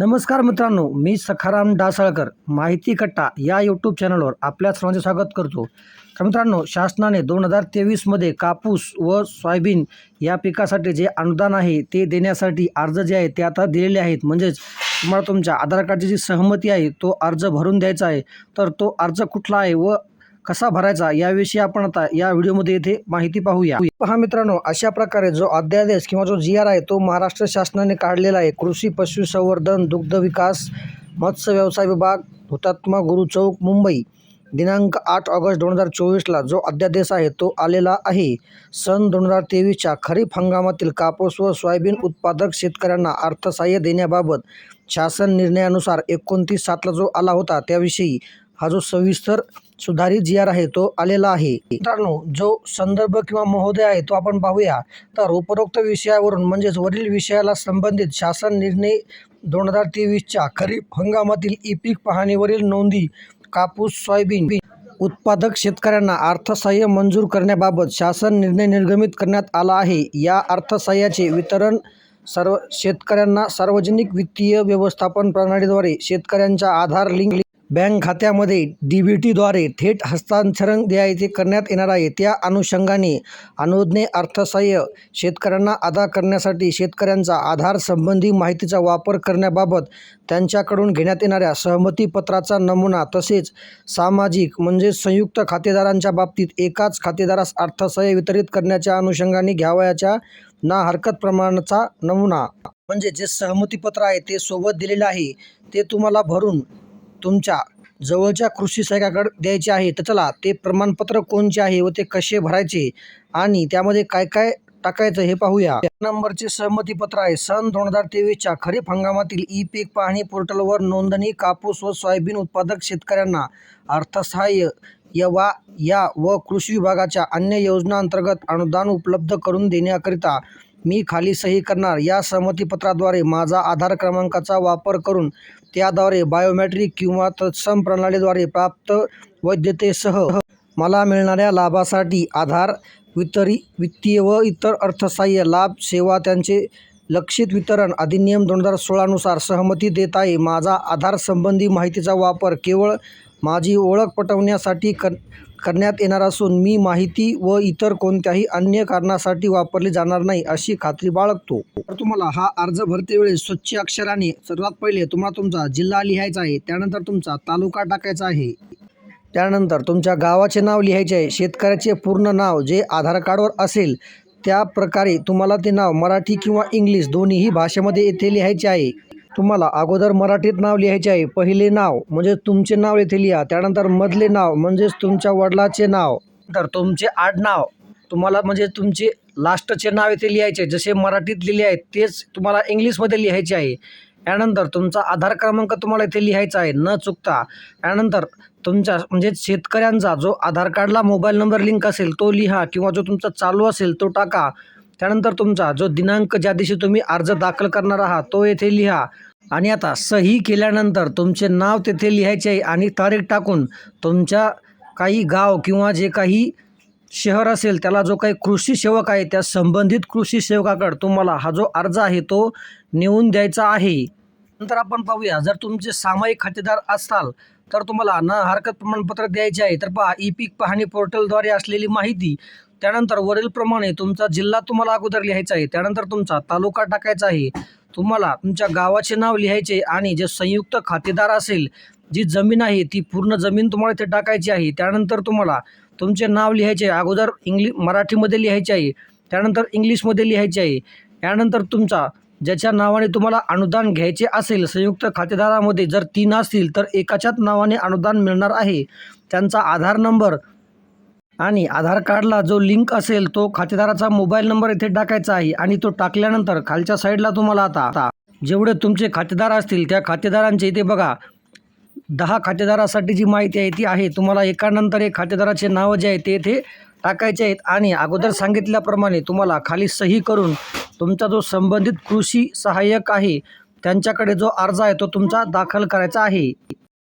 नमस्कार मित्रांनो मी सखाराम डासाळकर माहिती कट्टा या यूट्यूब चॅनलवर आपल्या सर्वांचे स्वागत करतो. तर मित्रांनो शासनाने दोन हजार तेवीसमध्ये कापूस व सोयाबीन या पिकासाठी जे अनुदान आहे ते देण्यासाठी अर्ज जे आहे ते आता दिलेले आहेत. म्हणजेच तुम्हाला तुमच्या आधार कार्डची जी सहमती आहे तो अर्ज भरून द्यायचा आहे. तर तो अर्ज कुठला आहे व कसा भरायचा याविषयी आपण आता या व्हिडिओमध्ये येथे माहिती पाहूया. पहा मित्रांनो अशा प्रकारे जो अध्यादेश किंवा जो जी आर आहे तो महाराष्ट्र शासनाने काढलेला आहे. कृषी पशुसंवर्धन दुग्ध विकास मत्स्य व्यवसाय विभाग हुतात्मा गुरु चौक मुंबई. दिनांक आठ ऑगस्ट दोन हजार चोवीसला जो अध्यादेश आहे तो आलेला आहे. सन दोन हजार तेवीसच्या खरीप हंगामातील कापूस व सोयाबीन उत्पादक शेतकऱ्यांना अर्थसहाय्य देण्याबाबत शासन निर्णयानुसार एकोणतीस सातला जो आला होता त्याविषयी हा जो सविस्तर सुधारित जी आर आहे तो आलेला आहे. मित्रांनो जो संदर्भ किंवा महोदय आहे तो आपण पाहूया. तर उपरोक्त विषयावरून म्हणजेच वरील विषयाला संबंधित शासन निर्णय दोन हजार तेवीसच्या खरीप हंगामातील ई पीक पाहणीवरील नोंदी कापूस सोयाबीन उत्पादक शेतकऱ्यांना अर्थसहाय्य मंजूर करण्याबाबत शासन निर्णय निर्गमित करण्यात आला आहे. या अर्थसहाय्याचे वितरण सर्व शेतकऱ्यांना सार्वजनिक वित्तीय व्यवस्थापन प्रणालीद्वारे शेतकऱ्यांच्या आधार लिंक बँक खात्यामध्ये डी बी टीद्वारे थेट हस्तांतरण द्यायचे करण्यात येणार आहे. त्या अनुषंगाने अनुज्ञे अर्थसहाय्य शेतकऱ्यांना अदा करण्यासाठी शेतकऱ्यांचा आधार संबंधी माहितीचा वापर करण्याबाबत त्यांच्याकडून घेण्यात येणाऱ्या सहमतीपत्राचा नमुना तसेच सामाजिक म्हणजे संयुक्त खातेदारांच्या बाबतीत एकाच खातेदारास अर्थसहाय्य वितरित करण्याच्या अनुषंगाने घ्यावयाच्या ना हरकत प्रमाणाचा नमुना. म्हणजे जे सहमतीपत्र आहे ते सोबत दिलेलं आहे ते तुम्हाला भरून तुमच्या जवळच्या कृषी सहाय्यकाकडे द्यायचे आहे तर चला ते प्रमाणपत्र कोणचे आहे व ते कसे भरायचे आणि त्यामध्ये काय काय टाकायचं हे पाहूया. नंबरचे सहमतीपत्र आहे. सन दोन हजार तेवीसच्या खरीप हंगामातील ई पीक पाहणी पोर्टलवर नोंदणी कापूस व सोयाबीन उत्पादक शेतकऱ्यांना अर्थसहाय्य यवा वा या व कृषी विभागाच्या अन्य योजनांतर्गत अनुदान उपलब्ध करून देण्याकरिता मी खाली सही करणार. या सहमतीपत्राद्वारे माझा आधार क्रमांकाचा वापर करून त्याद्वारे बायोमॅट्रिक किंवा तत्सम प्रणालीद्वारे प्राप्त वैधतेसह मला मिळणाऱ्या लाभासाठी आधार वितरी वित्तीय व इतर अर्थसहाय्य लाभ सेवा त्यांचे लक्षित वितरण अधिनियम दोन हजार सोळानुसार सहमती देत आहे. माझा आधार संबंधी माहितीचा वापर केवळ माझी ओळख पटवण्यासाठी कर करण्यात येणार असून मी माहिती व इतर कोणत्याही अन्य कारणासाठी वापरली जाणार नाही अशी खात्री बाळगतो. तर तुम्हाला हा अर्ज भरते वेळेस स्वच्छ अक्षराने सर्वात पहिले तुम्हाला तुमचा जिल्हा लिहायचा आहे त्यानंतर तुमचा तालुका टाकायचा आहे. त्यानंतर तुमच्या गावाचे नाव लिहायचे आहे शेतकऱ्याचे पूर्ण नाव जे आधार कार्डवर असेल त्या प्रकारे तुम्हाला ते नाव मराठी किंवा इंग्लिश दोन्हीही भाषेमध्ये येथे लिहायचे आहे. तुम्हाला अगोदर मराठीत नाव लिहायचे आहे. पहिले नाव म्हणजे तुमचे नाव येथे लिहा त्यानंतर मधले नाव म्हणजेच तुमच्या वडिलाचे नाव. तर तुमचे आडनाव तुम्हाला म्हणजे तुमचे लास्टचे नाव येथे लिहायचे. आहे. जसे मराठीत लिहिले आहे तेच तुम्हाला इंग्लिशमध्ये लिहायचे आहे. यानंतर तुमचा आधार क्रमांक तुम्हाला इथे लिहायचा आहे. न चुकता. यानंतर तुमच्या म्हणजे शेतकऱ्यांचा जो आधार कार्डला मोबाईल नंबर लिंक असेल तो लिहा किंवा जो तुमचा चालू असेल तो टाका. त्यानंतर तुमचा जो दिनांक ज्या दिवशी तुम्ही अर्ज दाखल करणार आहात तो येथे लिहा. आणि आता सही केल्यानंतर तुमचे नाव तेथे लिहायचे आहे आणि तारीख टाकून तुमच्या काही गाव किंवा जे काही शहर असेल त्याला जो काही कृषी सेवक आहे त्या संबंधित कृषी सेवकाकडे तुम्हाला हा जो अर्ज आहे तो नेऊन द्यायचा आहे. नंतर आपण पाहूया जर तुमचे सामायिक खातेदार असाल तर तुम्हाला न हरकत प्रमाणपत्र द्यायचे आहे. तर पहा ई पीक पाहणी पोर्टलद्वारे असलेली माहिती त्यानंतर वरीलप्रमाणे तुमचा जिल्हा तुम्हाला अगोदर लिहायचा आहे. त्यानंतर तुमचा तालुका टाकायचा आहे. तुम्हाला तुमच्या गावाचे नाव लिहायचे आणि जे संयुक्त खातेदार असेल जी जमीन आहे ती पूर्ण जमीन तुम्हाला इथे टाकायची आहे. त्यानंतर तुम्हाला तुमचे नाव लिहायचे आहे. अगोदर इंग्लिश मराठीमध्ये लिहायचे आहे. त्यानंतर इंग्लिशमध्ये लिहायचे आहे. त्यानंतर तुमचा ज्याच्या नावाने तुम्हाला अनुदान घ्यायचे असेल संयुक्त खातेदारामध्ये जर तीन असतील तर एकाच्याच नावाने अनुदान मिळणार आहे. त्यांचा आधार नंबर आणि आधार कार्डला जो लिंक असेल तो खातेदाराचा मोबाईल नंबर इथे टाकायचा आहे आणि तो टाकल्यानंतर खालच्या साईडला तुम्हाला आता आता जेवढे तुमचे खातेदार असतील त्या खातेदारांचे इथे बघा. दहा खातेदारासाठी जी माहिती आहे ती आहे. तुम्हाला एकानंतर एक खातेदाराचे नाव जे आहे ते इथे टाकायचे आहेत. आणि अगोदर सांगितल्याप्रमाणे तुम्हाला खाली सही करून तुमचा जो संबंधित कृषी सहाय्यक आहे त्यांच्याकडे जो अर्ज आहे तो तुमचा दाखल करायचा आहे.